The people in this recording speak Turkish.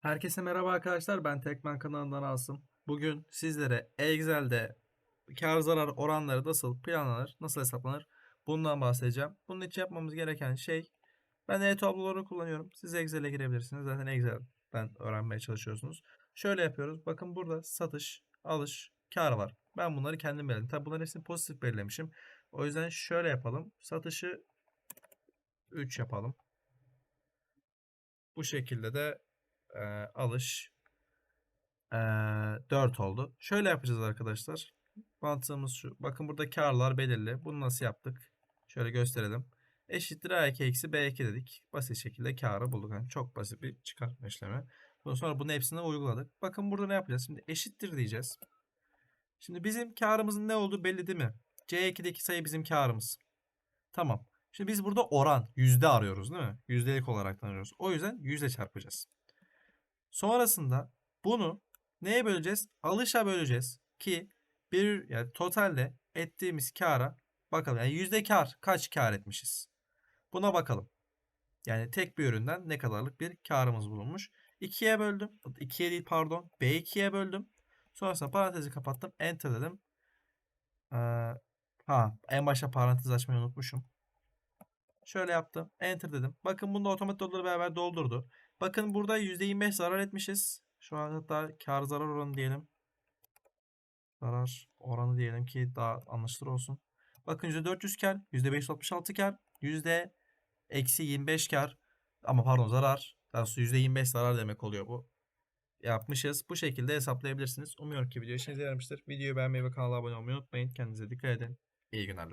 Herkese merhaba arkadaşlar. Ben Tekman kanalından Asım. Bugün sizlere Excel'de kar zarar oranları nasıl planlanır, nasıl hesaplanır bundan bahsedeceğim. Bunun için yapmamız gereken şey ben e-tabloları kullanıyorum. Siz Excel'e girebilirsiniz. Zaten Excel'den öğrenmeye çalışıyorsunuz. Şöyle yapıyoruz. Bakın burada satış, alış, kar var. Ben bunları kendim belirledim. Tabi bunların hepsini pozitif belirlemişim. O yüzden şöyle yapalım. Satışı 3 yapalım. Bu şekilde de e, alış e, 4 oldu. Şöyle yapacağız arkadaşlar. Mantığımız şu. Bakın burada karlar belirli. Bunu nasıl yaptık? Şöyle gösterelim. Eşittir A2 eksi B2 dedik. Basit şekilde karı bulduk. Yani çok basit bir çıkartma işlemi. Bundan sonra bunun hepsini uyguladık. Bakın burada ne yapacağız? Şimdi eşittir diyeceğiz. Şimdi bizim karımızın ne olduğu belli değil mi? C2'deki sayı bizim karımız. Tamam. Şimdi biz burada oran, yüzde arıyoruz değil mi? Yüzdelik olarak arıyoruz. O yüzden yüzde çarpacağız. Sonrasında bunu neye böleceğiz? Alışa böleceğiz ki bir yani totalde ettiğimiz kara bakalım. Yani yüzde kar kaç kar etmişiz? Buna bakalım. Yani tek bir üründen ne kadarlık bir karımız bulunmuş. 2'ye böldüm. 2'ye değil pardon. B2'ye böldüm. Sonrasında parantezi kapattım. Enter dedim. Ee, ha en başta parantez açmayı unutmuşum. Şöyle yaptım. Enter dedim. Bakın bunda otomatik doları beraber doldurdu. Bakın burada %25 zarar etmişiz. Şu an hatta kar zarar oranı diyelim. Zarar oranı diyelim ki daha anlaşılır olsun. Bakın %400 kar, %566 kar, %- eksi 25 kar. Ama pardon zarar. Doğrusu %25 zarar demek oluyor bu. Yapmışız. Bu şekilde hesaplayabilirsiniz. Umuyorum ki video işinize yaramıştır. Videoyu beğenmeyi ve kanala abone olmayı unutmayın. Kendinize dikkat edin. İyi günler.